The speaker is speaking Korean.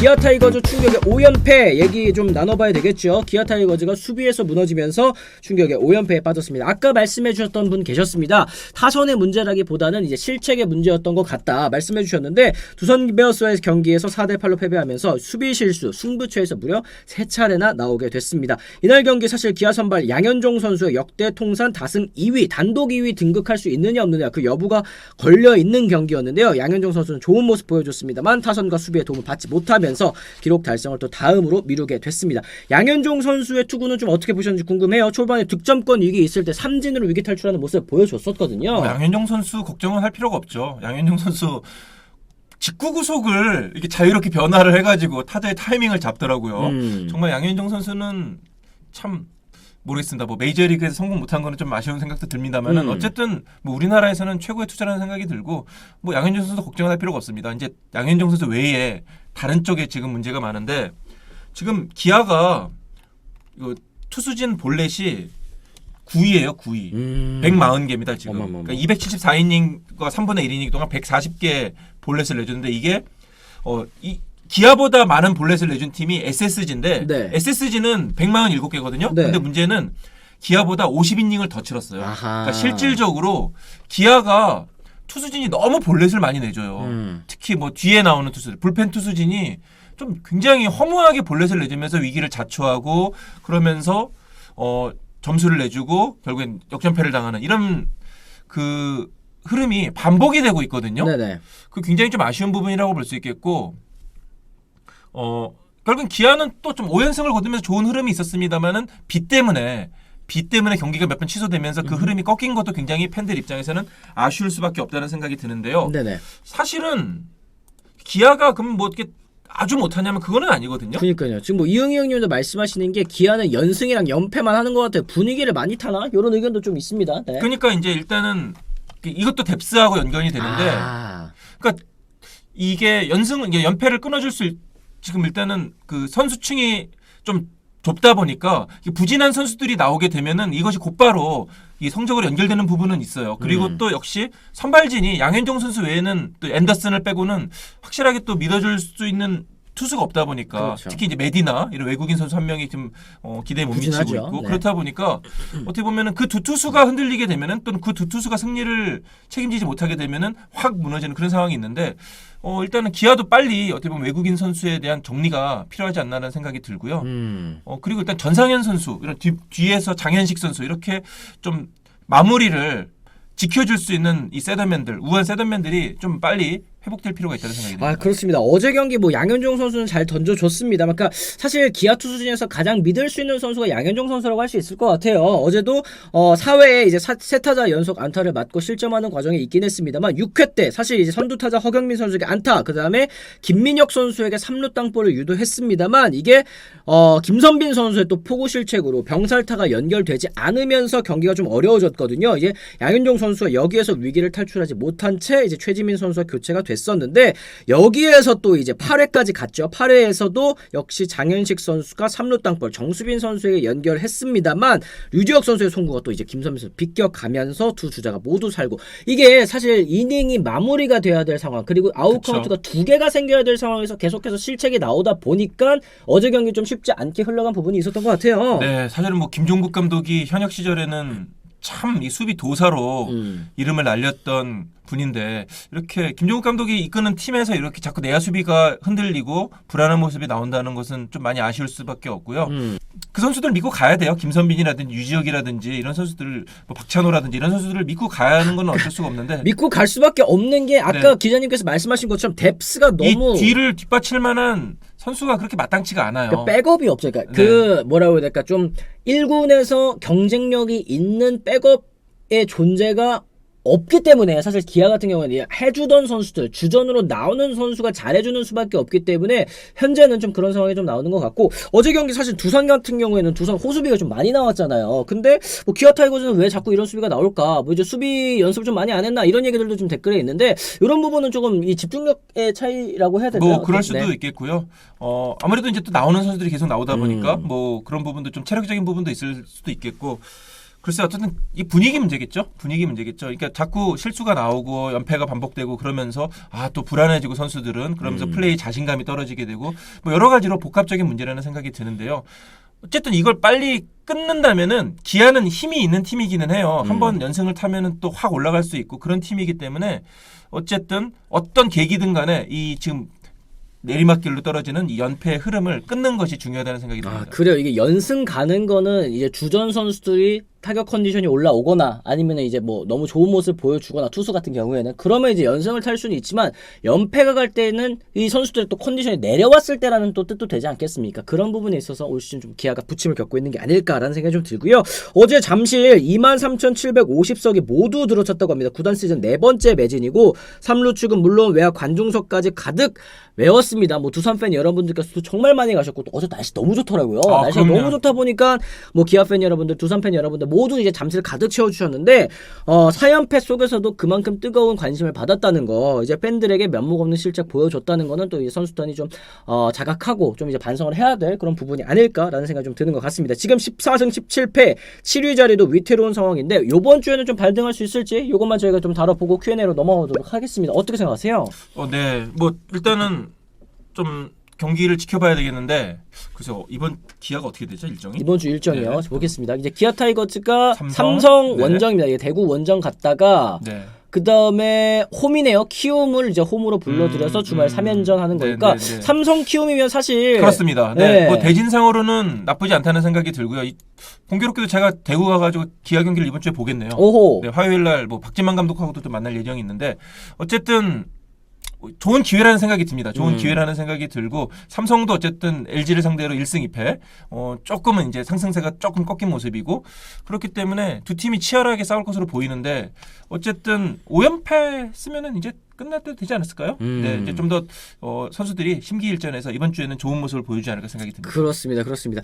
기아 타이거즈 충격의 5연패 얘기 좀 나눠봐야 되겠죠. 기아 타이거즈가 수비에서 무너지면서 충격의 5연패에 빠졌습니다. 아까 말씀해주셨던 분 계셨습니다. 타선의 문제라기보다는 이제 실책의 문제였던 것 같다 말씀해주셨는데 두산 베어스와의 경기에서 4대 8로 패배하면서 수비 실수 승부처에서 무려 세 차례나 나오게 됐습니다. 이날 경기 사실 기아 선발 양현종 선수의 역대 통산 다승 2위 단독 2위 등극할 수 있느냐 없느냐 그 여부가 걸려 있는 경기였는데요. 양현종 선수는 좋은 모습 보여줬습니다만 타선과 수비에 도움을 받지 못하면 서 기록 달성을 또 다음으로 미루게 됐습니다. 양현종 선수의 투구는 좀 어떻게 보셨는지 궁금해요. 초반에 득점권 위기 있을 때 삼진으로 위기 탈출하는 모습 보여줬었거든요. 뭐 양현종 선수 걱정은 할 필요가 없죠. 양현종 선수 직구 구속을 이렇게 자유롭게 변화를 해가지고 타자의 타이밍을 잡더라고요. 음. 정말 양현종 선수는 참 모르겠습니다. 뭐 메이저리그에서 성공 못한 거는 좀 아쉬운 생각도 듭니다만은 음. 어쨌든 뭐 우리나라에서는 최고의 투자라는 생각이 들고 뭐 양현종 선수 걱정할 필요가 없습니다. 이제 양현종 선수 외에 다른 쪽에 지금 문제가 많은데 지금 기아가 이거 투수진 볼넷이 9위예요, 9위. 음. 140개입니다 지금. 어마어마어마. 그러니까 274이닝과 3분의 1이닝 동안 140개 볼넷을 내줬는데 이게 어 이 기아보다 많은 볼넷을 내준 팀이 SSG인데 네. SSG는 147개거든요. 네. 근데 문제는 기아보다 50이닝을 더 치렀어요. 아하. 그러니까 실질적으로 기아가 투수진이 너무 볼넷을 많이 내줘요. 음. 특히 뭐 뒤에 나오는 투수들, 불펜 투수진이 좀 굉장히 허무하게 볼넷을 내주면서 위기를 자초하고 그러면서 어 점수를 내주고 결국엔 역전패를 당하는 이런 그 흐름이 반복이 되고 있거든요. 네네. 그 굉장히 좀 아쉬운 부분이라고 볼 수 있겠고 어 결국엔 기아는 또 좀 5연승을 거두면서 좋은 흐름이 있었습니다만은 비 때문에 비 때문에 경기가 몇 번 취소되면서 그 흐름이 꺾인 것도 굉장히 팬들 입장에서는 아쉬울 수밖에 없다는 생각이 드는데요. 네네. 사실은 기아가 그럼 뭐 어떻게 아주 못하냐면 그거는 아니거든요. 그러니까요. 지금 뭐 이응희 형님도 말씀하시는 게 기아는 연승이랑 연패만 하는 것 같아요. 분위기를 많이 타나? 이런 의견도 좀 있습니다. 네. 그러니까 이제 일단은 이것도 뎁스하고 연관이 되는데 아, 그러니까 이게 연승 이게 연패를 끊어줄 수 있- 지금 일단은 그 선수층이 좀 좁다 보니까 부진한 선수들이 나오게 되면은 이것이 곧바로 이 성적으로 연결되는 부분은 있어요. 그리고 음. 또 역시 선발진이 양현종 선수 외에는 또 앤더슨을 빼고는 확실하게 또 믿어줄 수 있는 투수가 없다 보니까 그렇죠. 특히 이제 메디나 이런 외국인 선수 한 명이 지금 어, 기대에 못 미치고 부진하죠. 있고 네. 그렇다 보니까 어떻게 보면은 그 두 투수가 흔들리게 되면은 또는 그 두 투수가 승리를 책임지지 못하게 되면은 확 무너지는 그런 상황이 있는데 어 일단은 기아도 빨리 어떻게 보면 외국인 선수에 대한 정리가 필요하지 않나라는 생각이 들고요. 음. 어 그리고 일단 전상현 선수 이런 뒤, 뒤에서 장현식 선수 이렇게 좀 마무리를 지켜줄 수 있는 이 세더맨들 우한 세더맨들이 좀 빨리 회복될 필요가 있다는 생각이 듭니다. 아 그렇습니다. 어제 경기 뭐 양현종 선수는 잘 던져줬습니다. 그러니까 사실 기아 투수 중에서 가장 믿을 수 있는 선수가 양현종 선수라고 할 수 있을 것 같아요. 어제도 어 4회에 이제 사, 세 타자 연속 안타를 맞고 실점하는 과정이 있긴 했습니다만 6회 때 사실 이제 선두 타자 허경민 선수에게 안타 그 다음에 김민혁 선수에게 3루 땅볼을 유도했습니다만 이게 어 김선빈 선수의 또 포구 실책으로 병살타가 연결되지 않으면서 경기가 좀 어려워졌거든요. 이제 양현종 선수가 여기에서 위기를 탈출하지 못한 채 이제 최지민 선수와 교체가 됐었는데 여기에서 또 이제 8회까지 갔죠. 8회에서도 역시 장현식 선수가 3루 땅볼 정수빈 선수에게 연결했습니다만 류지혁 선수의 송구가 또 이제 김선민 선수 비껴가면서 두 주자가 모두 살고 이게 사실 이닝이 마무리가 돼야 될 상황 그리고 아웃 그쵸. 카운트가 두 개가 생겨야 될 상황에서 계속해서 실책이 나오다 보니까 어제 경기 좀 쉽지 않게 흘러간 부분이 있었던 것 같아요. 네, 사실은 뭐 김종국 감독이 현역 시절에는 참 이 수비 도사로 음. 이름을 날렸던 분인데 이렇게 김종국 감독이 이끄는 팀에서 이렇게 자꾸 내야 수비가 흔들리고 불안한 모습이 나온다는 것은 좀 많이 아쉬울 수밖에 없고요. 음. 그 선수들 믿고 가야 돼요. 김선빈이라든지 유지혁이라든지 이런 선수들을 뭐 박찬호라든지 이런 선수들을 믿고 가야 하는 건 어쩔 수가 없는데 믿고 갈 수밖에 없는 게 아까 네. 기자님께서 말씀하신 것처럼 뎁스가 이 너무 뒤를 뒷받칠 만한 선수가 그렇게 마땅치가 않아요. 그러니까 백업이 없어요. 그러니까 네. 그 뭐라고 해야 될까 좀 1군에서 경쟁력이 있는 백업의 존재가 없기 때문에 사실 기아 같은 경우는 해주던 선수들 주전으로 나오는 선수가 잘해주는 수밖에 없기 때문에 현재는 좀 그런 상황이 좀 나오는 것 같고 어제 경기 사실 두산 같은 경우에는 두산 호수비가 좀 많이 나왔잖아요. 근데 뭐 기아 타이거즈는 왜 자꾸 이런 수비가 나올까? 뭐 이제 수비 연습 좀 많이 안 했나 이런 얘기들도 좀 댓글에 있는데 이런 부분은 조금 이 집중력의 차이라고 해야 될까요? 뭐 그럴 수도 네. 있겠고요. 어 아무래도 이제 또 나오는 선수들이 계속 나오다 보니까 음. 뭐 그런 부분도 좀 체력적인 부분도 있을 수도 있겠고 글쎄 어쨌든 이 분위기 문제겠죠. 분위기 문제겠죠. 그러니까 자꾸 실수가 나오고 연패가 반복되고 그러면서 아 또 불안해지고 선수들은 그러면서 음. 플레이 자신감이 떨어지게 되고 뭐 여러 가지로 복합적인 문제라는 생각이 드는데요. 어쨌든 이걸 빨리 끊는다면은 기아는 힘이 있는 팀이기는 해요. 음. 한번 연승을 타면은 또 확 올라갈 수 있고 그런 팀이기 때문에 어쨌든 어떤 계기든 간에 이 지금 내리막길로 떨어지는 이 연패의 흐름을 끊는 것이 중요하다는 생각이 듭니다. 아 그래요. 이게 연승 가는 거는 이제 주전 선수들이 타격 컨디션이 올라오거나 아니면 이제 뭐 너무 좋은 모습을 보여주거나 투수 같은 경우에는 그러면 이제 연승을 탈 수는 있지만 연패가 갈 때는 이 선수들의 또 컨디션이 내려왔을 때라는 또 뜻도 되지 않겠습니까? 그런 부분에 있어서 올 시즌 좀 기아가 부침을 겪고 있는 게 아닐까라는 생각이 좀 들고요. 어제 잠실 23,750석이 모두 들어찼다고 합니다. 구단 시즌 네 번째 매진이고 3루 측은 물론 외야 관중석까지 가득 외웠습니다. 뭐 두산 팬 여러분들께서도 정말 많이 가셨고 또 어제 날씨 너무 좋더라고요. 아, 날씨가 그럼요. 너무 좋다 보니까 뭐 기아 팬 여러분들, 두산 팬 여러분들 모두 이제 잠실 가득 채워주셨는데 어, 4연패 속에서도 그만큼 뜨거운 관심을 받았다는 거 이제 팬들에게 면목 없는 실책 보여줬다는 거는 또 이 선수단이 좀 어, 자각하고 좀 이제 반성을 해야 될 그런 부분이 아닐까라는 생각이 좀 드는 것 같습니다. 지금 14승 17패 7위 자리도 위태로운 상황인데 요번 주에는 좀 발등할 수 있을지 요것만 저희가 좀 다뤄보고 Q&A로 넘어가도록 하겠습니다. 어떻게 생각하세요? 어, 네. 뭐 일단은 좀 경기를 지켜봐야 되겠는데 그래서 이번 기아가 어떻게 되죠 일정이? 이번 주 일정이요. 네. 보겠습니다. 이제 기아 타이거즈가 삼성, 삼성, 네. 원정입니다. 이게 대구 원정 갔다가 네. 그 다음에 홈이네요. 키움을 이제 홈으로 불러들여서 음, 주말 음. 3연전 하는 네, 거니까 네, 네. 삼성 키움이면 사실 그렇습니다. 네. 네. 뭐 대진상으로는 나쁘지 않다는 생각이 들고요. 이- 공교롭게도 제가 대구 가가지고 기아 경기를 이번 주에 보겠네요. 오호. 네, 화요일 날 뭐 박진만 감독하고도 또 만날 예정이 있는데 어쨌든 좋은 기회라는 생각이 듭니다. 좋은 음. 기회라는 생각이 들고 삼성도 어쨌든 LG를 상대로 1승 2패 어 조금은 이제 상승세가 조금 꺾인 모습이고 그렇기 때문에 두 팀이 치열하게 싸울 것으로 보이는데 어쨌든 5연패 쓰면은 이제 끝날 때 되지 않았을까요? 음. 네, 이제 좀 더 어, 선수들이 심기일전에서 이번 주에는 좋은 모습을 보여주지 않을까 생각이 듭니다. 그렇습니다. 그렇습니다.